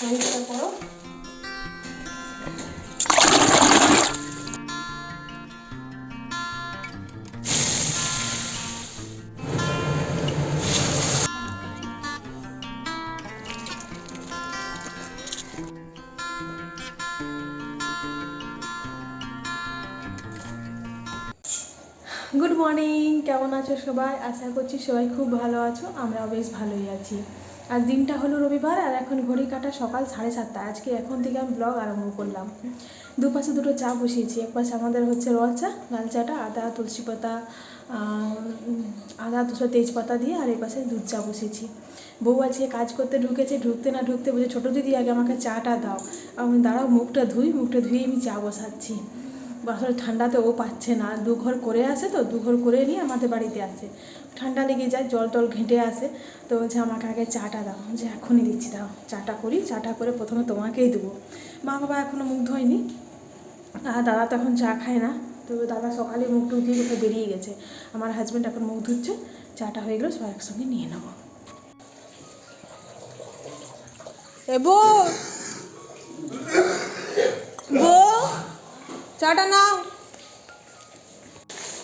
পরিষ্কার করো কেমন আছো সবাই? আশা করছি সবাই খুব ভালো আছো, আমরাও বেশ ভালোই আছি। আজ দিনটা হলো রবিবার আর এখন ঘড়ি কাটা সকাল সাড়ে সাতটা আজকে এখন থেকে আমি ব্লগ আরম্ভ করলাম। দুপাশে দুটো চা বসিয়েছি, এক পাশে আমাদের হচ্ছে রল চা, লাল চাটা, আদা, তুলসী পাতা আদা দুশো তেজপাতা দিয়ে আর এই পাশে দুধ চা বসেছি বউ আজকে কাজ করতে ঢুকেছে, ঢুকতে না ঢুকতে বলছে, ছোটো দিদি, আগে আমাকে চাটা দাও। আমি দাঁড়াও, মুখটা ধুই, মুখটা ধুয়ে আমি চা বসাচ্ছি। আসলে ঠান্ডাতে ও পাচ্ছে না। দু ঘর করে আসে তো দু ঘর করে নিয়ে আমাদের বাড়িতে আসে। ঠান্ডা লেগে যায়, জল টল ঘেঁটে আসে। তো বলছে, আমাকে আগে চাটা দাও। যে এখনই দিচ্ছি, দাও। চাটা করি, চাটা করে প্রথমে তোমাকেই দেবো। মা বাবা এখনও মুখ ধোয়নি। আর দাদা তো এখন চা খায় না। তো দাদা সকালে মুখ টুক দিয়ে কোথাও বেরিয়ে গেছে। আমার হাজব্যান্ড এখন মুখ ধুচ্ছে, চাটা হয়ে গেলো সবাই একসঙ্গে নিয়ে নেব। এবো চাটা নাও।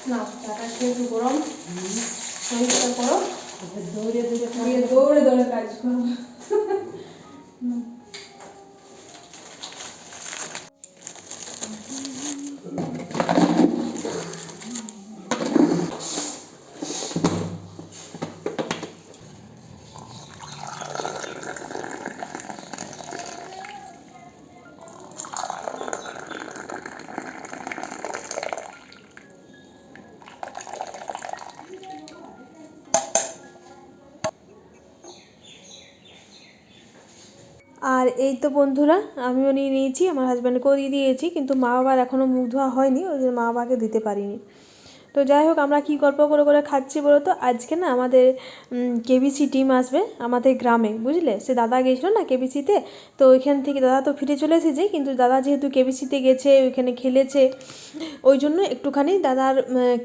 নাও চাটা খেয়ে একটু গরম। শরীরটা করো। দৌড়ে দৌড়ে দৌড়ে দৌড়ে দৌড়ে কাজ করো। এই তো বন্ধুরা, আমিও নিয়ে নিয়েছি, আমার হাজব্যান্ডকেও দিয়ে দিয়েছি, কিন্তু মা বাবার এখনও মুখ ধোয়া হয়নি, ওই জন্য মা বাবাকে দিতে পারিনি। তো যাই হোক, আমরা কী গল্প করে করে খাচ্ছি বলো তো? আজকে না আমাদের কেবিসি টিম আসবে আমাদের গ্রামে, বুঝলে? সে দাদা গেছিল না কেবিসিতে তো ওইখান থেকে দাদা তো ফিরে চলে এসেছে, কিন্তু দাদা যেহেতু কেবিসিতে গেছে, ওইখানে খেলেছে, ওই জন্য একটুখানি দাদার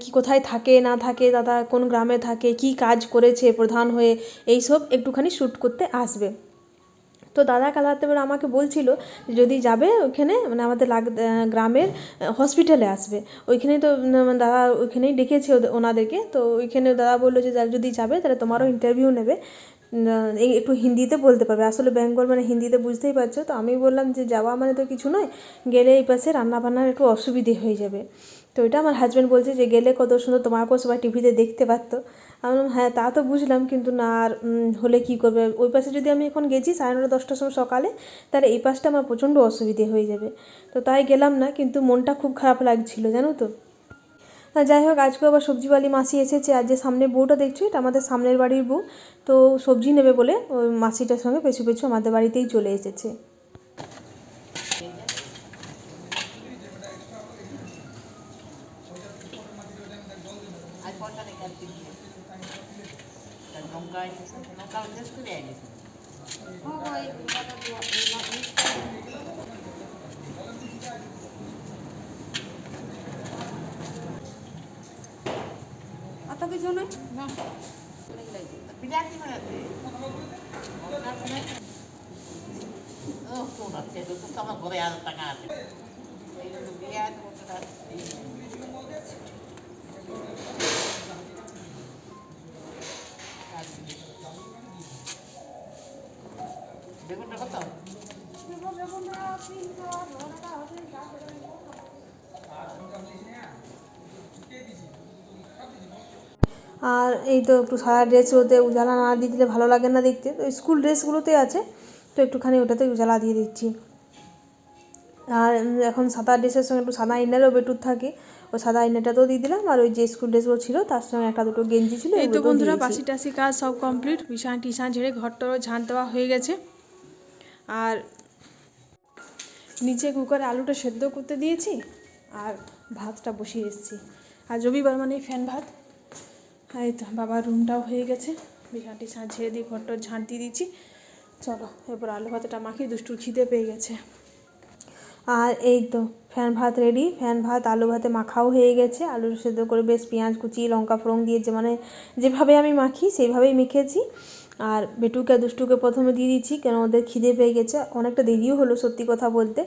কি কোথায় থাকে, না থাকে, দাদা কোন গ্রামে থাকে, কি কাজ করেছে প্রধান হয়ে, এইসব একটুখানি শ্যুট করতে আসবে। তো দাদা কাল রাতে এবার আমাকে বলছিল যদি যাবে ওইখানে মানে আমাদের লাগ গ্রামের হসপিটালে আসবে। ওইখানে তো উম, দাদা ওইখানেই ডেকেছে ওনাদেরকে। তো ওইখানে দাদা বলল যে যদি যাবে তাহলে তোমারও ইন্টারভিউ নেবে। একটু হিন্দিতে বলতে পারবে। আসলে বেঙ্গল মানে হিন্দিতে বুঝতেই পারছ। তো আমি বললাম যে যাওয়া মানে তো কিছু নয় গেলে এই পাশে রান্নাবান্নার একটু অসুবিধে হয়ে যাবে। তো এটা আমার হাজব্যান্ড বলছে যে গেলে কত সুন্দর তোমাকেও সবাই টিভিতে দেখতে পারতো। আমি বললাম হ্যাঁ তা তো বুঝলাম, কিন্তু না, আর হলে কী করবে? ওই পাশে যদি আমি এখন গেছি সাড়ে নটা, দশটার সময় সকালে, তাহলে এই পাশটা আমার প্রচণ্ড অসুবিধে হয়ে যাবে। তো তাই গেলাম না, কিন্তু মনটা খুব খারাপ লাগছিল, জানো তো। যাই হোক, আজকে আবার সবজিওয়ালি মাসি এসেছে, আর যে সামনে বউটা দেখছ, এটা আমাদের সামনের বাড়ির বউ। তো সবজি নেবে বলে ওই মাসিটার সঙ্গে পেছু পেছু আমাদের বাড়িতেই চলে এসেছে। আজ কটা থেকে আর তিন তার লঙ্কা এসেছে লঙ্কা শেষ করে গেছে অত কিছু নয় বিলাতি বানাতে ও তো আছে তো তো আমার ঘরে আর টাকা আছে এই জন্য বিলাত করতে আর এই তো একটু সাদা ড্রেসগুলোতে উজালা না দিয়ে দিলে ভালো লাগে না দেখতে। তো স্কুল ড্রেসগুলোতে আছে, তো একটুখানি ওটাতে উজালা দিয়ে দিচ্ছি। আর এখন সাদা ড্রেসের সঙ্গে একটু সাদা ইনারও বেটুর থাকে ওই সাদা ইনারটাতেও দিয়ে দিলাম আর ওই যে স্কুল ড্রেসগুলো ছিল তার সঙ্গে একটা দুটো গেঞ্জি ছিল এই তো বন্ধুরা বাসি টাসি কাজ সব কমপ্লিট বিছানা টিছানা ঝেড়ে ঘরটারও ঝাঁট দেওয়া হয়ে গেছে। আর নিচে কুকারে আলুটা সেদ্ধ করতে দিয়েছি আর ভাতটা বসিয়ে এসেছি। আর রবিবার মানে ফ্যান ভাত এই তো বাবার রুমটাও হয়ে গেছে। বিছানাটি ঝাঁট ঝেড়ে দিয়ে ঘরটা ঝাঁট দিয়ে দিচ্ছি চলো এরপর আলু ভাতটা মাখিয়ে দুষ্টুর খিদে পেয়ে গেছে। আর এই তো ফ্যান ভাত রেডি ফ্যান ভাত, আলু ভাতে মাখাও হয়ে গেছে। আলু সেদ্ধ করে বেশ পেঁয়াজ, কুচি, লঙ্কা, ফোড়ন দিয়ে যে মানে যেভাবে আমি মাখি, সেইভাবেই মেখেছি। আর বেটুকে, দুষ্টুকে প্রথমে দিয়ে দিচ্ছি, কেন ওদের খিদে পেয়ে গেছে। অনেকটা দেরিও হলো সত্যি কথা বলতে।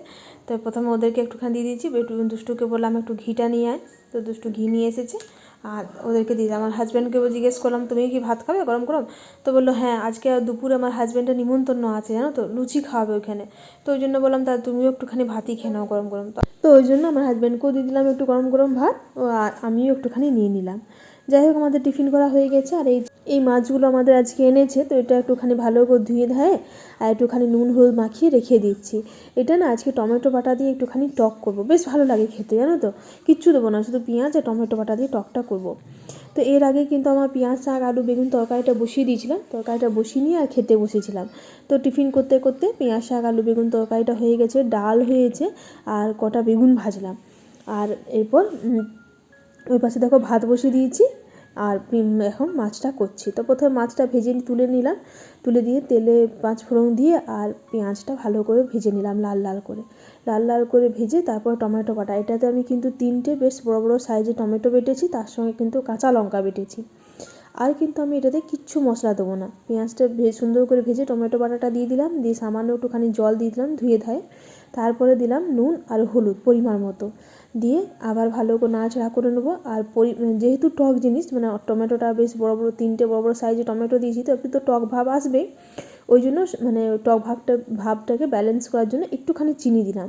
তো প্রথমে ওদেরকে একটুখানি দিয়ে দিচ্ছি। বেটু, দুষ্টুকে বললাম একটু ঘিটা নিয়ে আয়। তো দুষ্টু ঘি নিয়ে এসেছে। আর ওদেরকে দিলাম। আমার হাজব্যান্ডকেও জিজ্ঞেস করলাম, তুমি কি ভাত খাবে গরম গরম? তো বলল হ্যাঁ আজকে দুপুরে আমার হাজব্যান্ডের নিমন্ত্রণ আছে, জানো তো, লুচি খাওয়াবে ওইখানে তো ওই জন্য বললাম, তা তুমিও একটুখানি ভাতই খেয়ে নাও গরম গরম। তো- ওই জন্য আমার হাজব্যান্ডকেও দিয়ে দিলাম একটু গরম গরম ভাত আর আমিও একটুখানি নিয়ে নিলাম। যাই হোক, আমাদের টিফিন করা হয়ে গেছে, আর এই এই মাছগুলো আমাদের আজকে এনেছে, তো এটা একটুখানি ভালো করে ধুয়ে ধায়ে, আর একটুখানি নুন, হলুদ মাখিয়ে রেখে দিচ্ছি। এটা না আজকে টমেটো বাটা দিয়ে একটুখানি টক করব। বেশ ভালো লাগে খেতে, জানো তো? কিচ্ছু দেবো না, শুধু পেঁয়াজ আর টমেটো বাটা দিয়ে টকটা করব। তো এর আগে কিন্তু আমার পেঁয়াজ, শাক, আলু, বেগুন তরকারিটা বসিয়ে দিয়েছিলাম, তরকারিটা বসিয়ে নিয়ে আর খেতে বসেছিলাম। তো টিফিন করতে করতে পেঁয়াজ, শাক, আলু, বেগুন তরকারিটা হয়ে গেছে, ডাল হয়েছে, আর কটা বেগুন ভাজলাম। আর এরপর ওই পাশে দেখো ভাত বসিয়ে দিয়েছি আর এখন মাছটা করছি। তো প্রথমে মাছটা ভেজে তুলে নিলাম। তুলে দিয়ে তেলে পাঁচ ফোড়ন দিয়ে আর পেঁয়াজটা ভালো করে ভেজে নিলাম লাল লাল করে। লাল লাল করে ভেজে তারপর টমেটো কাটা এটাতে আমি কিন্তু তিনটে বেশ বড় বড় সাইজে টমেটো বেটেছি, তার সঙ্গে কিন্তু কাঁচা লঙ্কা বেটেছি। আর কিন্তু আমি এটাতে কিচ্ছু মশলা দেবো না। পেঁয়াজটা সুন্দর করে ভেজে টমেটো বাটাটা দিয়ে দিলাম, দিয়ে সামান্য একটুখানি জল দিয়ে দিলাম ধুয়ে ধায়ে। তারপরে দিলাম নুন আর হলুদ পরিমাণ মতো। দিয়ে আবার ভালো করে নাড়াচাড়া করে নেব। আর যেহেতু টক জিনিস মানে টমেটোটা বেশ বড় বড় তিনটে বড় বড় সাইজে টমেটো দিয়েছি, তো একটু তো টক ভাব আসবে। ওই জন্য মানে টক ভাবটা, ভাবটাকে ব্যালেন্স করার জন্য একটুখানি চিনি দিলাম।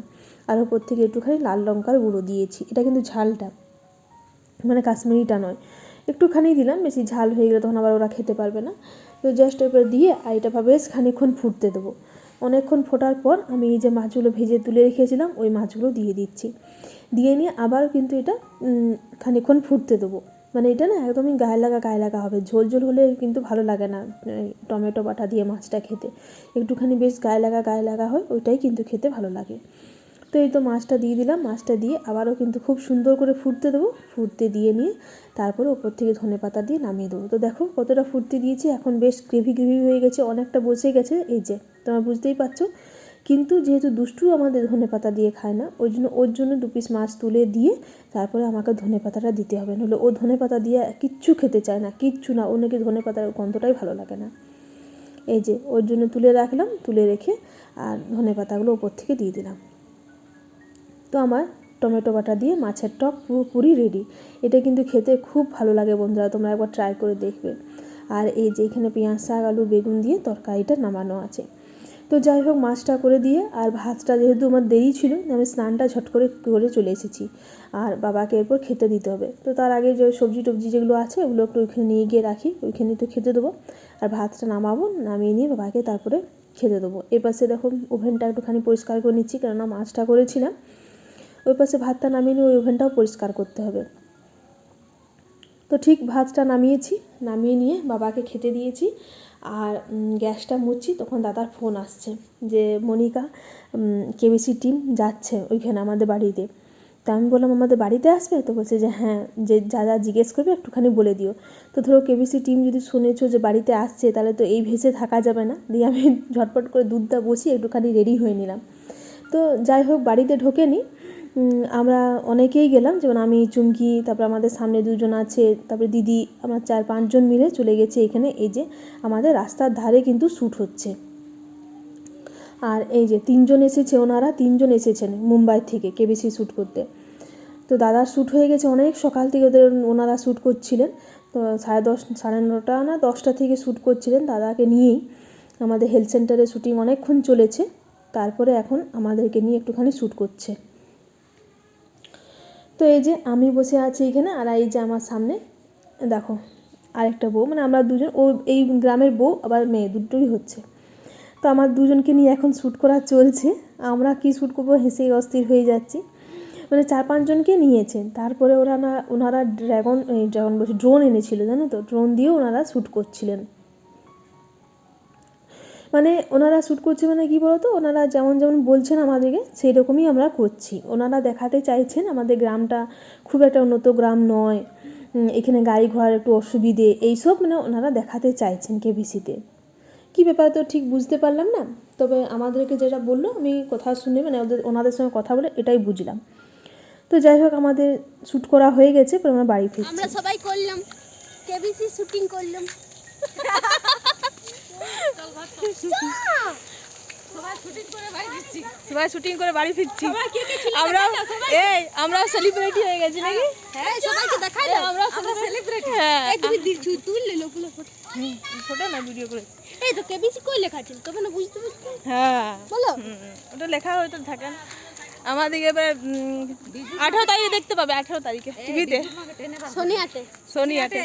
আর ওপর থেকে একটুখানি লাল লঙ্কার গুঁড়ো দিয়েছি। এটা কিন্তু ঝালটা মানে কাশ্মীরিটা নয়। একটুখানি দিলাম বেশি ঝাল হয়ে গেলে তখন আবার ওরা খেতে পারবে না। তো জাস্ট এবার দিয়ে আর এটা বেশ খানিক্ষণ ফুটতে দেবো। অনেকক্ষণ ফোটার পর আমি এই যে মাছগুলো ভেজে তুলে রেখেছিলাম ওই মাছগুলো দিয়ে দিচ্ছি। দিয়ে নিয়ে আবার কিন্তু এটা উম, খানিকক্ষণ ফুটতে দেবো। মানে এটা না একদমই গায়ে লাগা গায়ে লাগা হবে। ঝোল ঝোল হলে কিন্তু ভালো লাগে না টমেটো বাটা দিয়ে মাছটা খেতে। একটুখানি বেশ গায়ে লাগা গায়ে লাগা হয় ওইটাই কিন্তু খেতে ভালো লাগে। তো এই তো মাছটা দিয়ে দিলাম। মাছটা দিয়ে আবারও কিন্তু খুব সুন্দর করে ফুটতে দেবো। ফুটতে দিয়ে নিয়ে তারপরে ওপর থেকে ধনে পাতা দিয়ে নামিয়ে দেবো। তো দেখো কতটা ফুটতে দিয়েছি, এখন বেশ গ্রেভি গ্রেভি হয়ে গেছে, অনেকটা বসে গেছে। এই যে, তোমরা বুঝতেই পারছ। কিন্তু যেহেতু দুষ্টু আমাদের ধনে পাতা দিয়ে খায় না, ওই জন্য, ওর জন্য দু পিস মাছ তুলে দিয়ে তারপরে আমাকে ধনে পাতাটা দিতে হবে। নাহলে ও ধনে পাতা দিয়ে কিচ্ছু খেতে চায় না, কিচ্ছু না। ও নাকি ধনে পাতার গন্ধটাই ভালো লাগে না। এই যে, ওর জন্য তুলে রাখলাম, তুলে রেখে আর ধনে পাতাগুলো ওপর থেকে দিয়ে দিলাম। তো আমার টমেটো বাটা দিয়ে মাছের টক পুরোপুরি রেডি এটা কিন্তু খেতে খুব ভালো লাগে বন্ধুরা, তোমরা একবার ট্রাই করে দেখবে। আর এই যে এখানে পেঁয়াজ, শাক, আলু, বেগুন দিয়ে তরকারিটা নামানো আছে। তো যাই হোক, মাছটা করে দিয়ে আর ভাতটা যেহেতু আমার দেরি ছিল, আমি স্নানটা ঝট করে করে চলে এসেছি। আর বাবাকে এরপর খেতে দিতে হবে। তো তার আগে যে সবজি টবজি যেগুলো আছে ওগুলো একটু ওইখানে নিয়ে গিয়ে রাখি। ওইখানে তো খেতে দেবো। আর ভাতটা নামাবো, নামিয়ে নিয়ে বাবাকে তারপরে খেতে দেবো। এপাশে দেখো ওভেনটা একটুখানি পরিষ্কার করে নিচ্ছি, কেননা মাছটা করেছিলাম। ওই পাশে ভাতটা নামিয়ে নিয়ে ওই ওভেনটাও পরিষ্কার করতে হবে। তো ঠিক ভাতটা নামিয়েছি, নামিয়ে নিয়ে বাবাকে খেতে দিয়েছি। আর গ্যাসটা মুছছি, তখন দাদার ফোন আসছে যে, মনিকা কেবিসি টিম যাচ্ছে ওইখানে আমাদের বাড়িতে। তা আমি বললাম, আমাদের বাড়িতে আসবে? তো বলছে যে হ্যাঁ যে, যা যা জিজ্ঞেস করবে একটুখানি বলে দিও। তো ধরো কেবিসি টিম যদি শুনেছো যে, বাড়িতে আসছে, তাহলে তো এই ভেসে থাকা যাবে না। দিয়ে আমি ঝটপট করে দুধটা বসিয়ে একটুখানি রেডি হয়ে নিলাম। তো যাই হোক, বাড়িতে ঢোকেনি। আমরা অনেকেই গেলাম, যেমন আমি, চুমকি, তারপর আমাদের সামনে দুজন আছে, তারপরে দিদি, আমরা চার পাঁচজন মিলে চলে গেছি এখানে। এই যে আমাদের রাস্তার ধারে কিন্তু শ্যুট হচ্ছে। আর এই যে তিনজন এসেছে, ওনারা তিনজন এসেছেন মুম্বাই থেকে কেবিসি শ্যুট করতে। তো দাদার শ্যুট হয়ে গেছে অনেক সকাল থেকে ওদের ওনারা শ্যুট করছিলেন। তো সাড়ে দশ, সাড়ে নটা না, দশটা থেকে শ্যুট করছিলেন দাদাকে নিয়েই। আমাদের হেলথ সেন্টারে শ্যুটিং অনেকক্ষণ চলেছে। তারপরে এখন আমাদেরকে নিয়ে একটুখানি শ্যুট করছে। তো এই যে আমি বসে আছি এখানে আর এই যে আমার সামনে, দেখো আরেকটা বউ মানে আমরা দুজন, ও এই গ্রামের বউ, আবার মেয়ে দুটোই হচ্ছে। তো আমার দুজনকে নিয়ে এখন শ্যুট করা চলছে, আমরা কি শ্যুট করব হেসে অস্থির হয়ে যাচ্ছি। মানে চার পাঁচজনকে নিয়েছেন তারপরে ওরা না, ওনারা ড্রাগন, এই ড্রাগন বলছি, ড্রোন এনেছিল, জানো তো? ড্রোন দিয়েও ওনারা শ্যুট করছিলেন। মানে ওনারা শ্যুট করছে মানে কি বলতো? ওনারা যেমন যেমন বলছেন আমাদেরকে সেই রকমই আমরা করছি। ওনারা দেখাতে চাইছেন আমাদের গ্রামটা খুব একটা উন্নত গ্রাম নয়। এখানে গাড়ি ঘোড়ার একটু অসুবিধে, এইসব মানে ওনারা দেখাতে চাইছেন কেবিসিতে কী ব্যাপার তো ঠিক বুঝতে পারলাম না, তবে আমাদেরকে যেটা বলল আমি কথা শুনে মানে ওদের, ওনাদের সঙ্গে কথা বলে এটাই বুঝলাম। তো যাই হোক, আমাদের শ্যুট করা হয়ে গেছে পরে আমরা বাড়ি ফিরছি। আমরা সবাই করলাম কেবিসি শুটিং করলাম। সবাই শুটিং করে বাড়ি ফিরছি। আমরা এই আমরা সেলিব্রিটি হয়ে গেছি নাকি? হ্যাঁ সবাইকে দেখাই এই, আমরা সেলিব্রিটি হ্যাঁ। এই তুমি দিচ্ছ তুই লে লোকগুলো ফটো না ভিডিও করে এই তো কেবিসি কই লেখা ছিল তবে না বুঝতে বুঝতে হ্যাঁ। বলো। ওটা লেখা হয়তো থাকে না। আমাদেরকে এবার আঠারো তারিখে দেখতে পাবে আঠারো তারিখে। টিভিতে। সোনিয়াতে। শনি আটে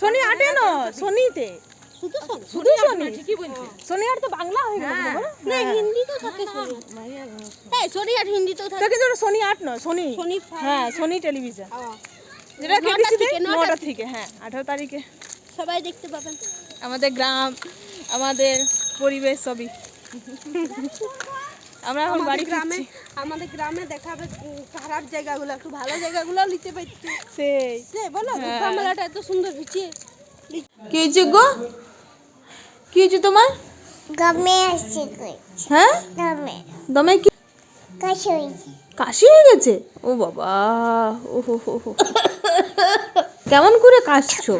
শনি আটে ন শনিতে শুধু শোন। শুধু শনি। শনি। আর তো বাংলা হয়ে গেল না হিন্দি তো থাকে সোনিয়া সোনিয়ার হিন্দি তো তো থাকে। কিন্তু ওটা শনি আট নয় শনি। শনি হ্যাঁ শনি টেলিভিশন যেটা নটা থেকে, নটা নটা থেকে। হ্যাঁ আঠারো তারিখে। সবাই দেখতে পাবেন। আমাদের গ্রাম আমাদের পরিবেশ সবই। আমরা এখন বাড়ি গ্রামে আমাদের গ্রামে দেখাবে খারাপ জায়গাগুলো একটু ভালো জায়গাগুলো নিতে পারছি। সেই। বলো দুর্গা মেলাটা এত সুন্দর হচ্ছে কি হয়েছে গো? কি হয়েছে তোমার? দমে আসছে হ্যাঁ? দমে। দমে কি? কাশি হয়েছে। কাশি হয়ে গেছে? ও বাবা ও হো হো হো। কেমন করে কাশছো?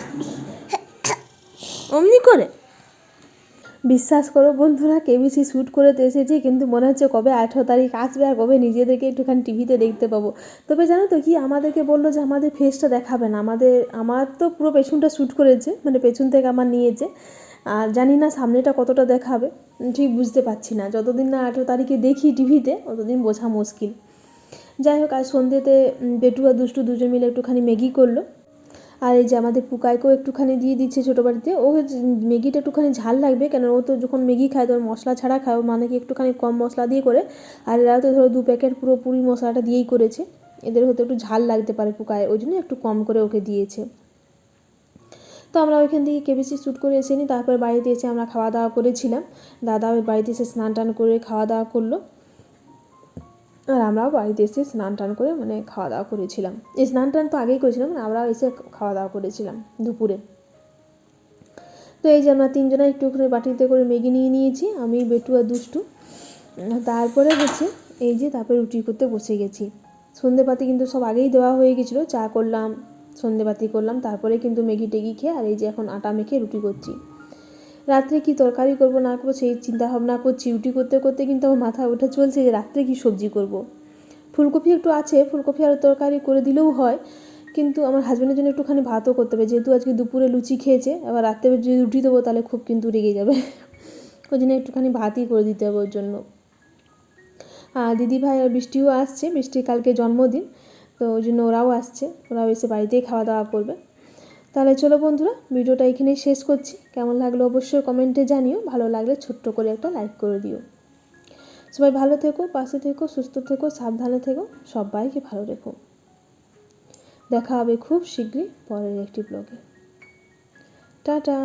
অমনি করে? বিশ্বাস করো বন্ধুরা, কেবিসি শ্যুট করে তো এসেছি, কিন্তু মনে হচ্ছে কবে আঠেরো তারিখ আসবে আর কবে নিজেদেরকে একটুখানি টিভিতে দেখতে পাবো। তবে জানো তো কি, আমাদেরকে বলল যে আমাদের ফেসটা দেখাবে না। আমাদের, আমার তো পুরো পেছনটা শ্যুট করেছে মানে পেছন থেকে আমার নিয়েছে। আর জানি না সামনেটা কতটা দেখাবে, ঠিক বুঝতে পারছি না। যতদিন না আঠেরো তারিখে দেখি টিভিতে, ততদিন বোঝা মুশকিল। যাই হোক আজ সন্ধ্যেতে বেটু আর দুষ্টু দুজন মিলে একটুখানি ম্যাগি করল। আর এই যে আমাদের পুকাইকেও একটুখানি দিয়ে দিচ্ছে ছোটো বাড়িতে ও ম্যাগিটা একটুখানি ঝাল লাগবে কেন ও তো যখন ম্যাগি খায় তখন মশলা ছাড়া খায় মানে কি একটুখানি কম মশলা দিয়ে করে। আর এরা তো ধরো দু প্যাকেট পুরোপুরি মশলাটা দিয়েই করেছে। এদের হয়তো একটু ঝাল লাগতে পারে পুকায়, ওই জন্য একটু কম করে ওকে দিয়েছে। তো আমরা ওইখান থেকে কেবিসি শ্যুট করে এসে নিই, তারপরে বাড়িতে এসে আমরা খাওয়া দাওয়া করেছিলাম। দাদা ওই বাড়িতে এসে স্নান টান করে খাওয়া দাওয়া করল। আর আমরাও বাড়িতে এসে স্নান টান করে মানে খাওয়া দাওয়া করেছিলাম। এই স্নান টান তো আগেই করেছিলাম মানে আমরাও এসে খাওয়া দাওয়া করেছিলাম দুপুরে। তো এই যে আমরা তিনজনে একটু করে বাটিতে করে ম্যাগি নিয়ে নিয়েছি, আমি, বেটু আর দুষ্টু। তারপরে হচ্ছে এই যে তারপরে রুটি করতে বসে গেছি। সন্ধেপাতি কিন্তু সব আগেই দেওয়া হয়ে গেছিল, চা করলাম সন্ধেবাতি করলাম, তারপরে কিন্তু ম্যাগি টেগি খেয়ে আর এই যে এখন আটা মেখে রুটি করছি। রাত্রে কি তরকারি করব, না করব, সেই চিন্তা ভাবনা করছি। রুটি করতে করতে কিন্তু আমার মাথা ওঠা চলছে যে রাত্রে কি সবজি করব। ফুলকপি একটু আছে, ফুলকপি আর তরকারি করে দিলেও হয়, কিন্তু আমার হাজব্যান্ডের জন্য একটুখানি ভাতও করতে হবে। যেহেতু আজকে দুপুরে লুচি খেয়েছে, আবার রাত্রে যদি রুটি দেবো তাহলে খুব কিন্তু রেগে যাবে। ওই জন্য একটুখানি ভাতই করে দিতে হবে ওর জন্য। আর দিদি ভাই আর বৃষ্টিও আসছে, বৃষ্টির কালকে জন্মদিন, তো ওই জন্য ওরাও আসছে। ওরাও এসে বাড়িতেই খাওয়া দাওয়া করবে। তাহলে চলো বন্ধুরা, ভিডিওটা এখানেই শেষ করছি। কেমন লাগল অবশ্যই কমেন্টে জানিও, ভালো লাগলে ছোট্ট করে একটা লাইক করে দিও। সবাই ভালো থেকো, পাশে থেকো, সুস্থ থেকো, সাবধানে থেকো, সবাইকে ভালো রেখো। দেখা হবে খুব শীঘ্রই পরের একটি ব্লগে টাটা!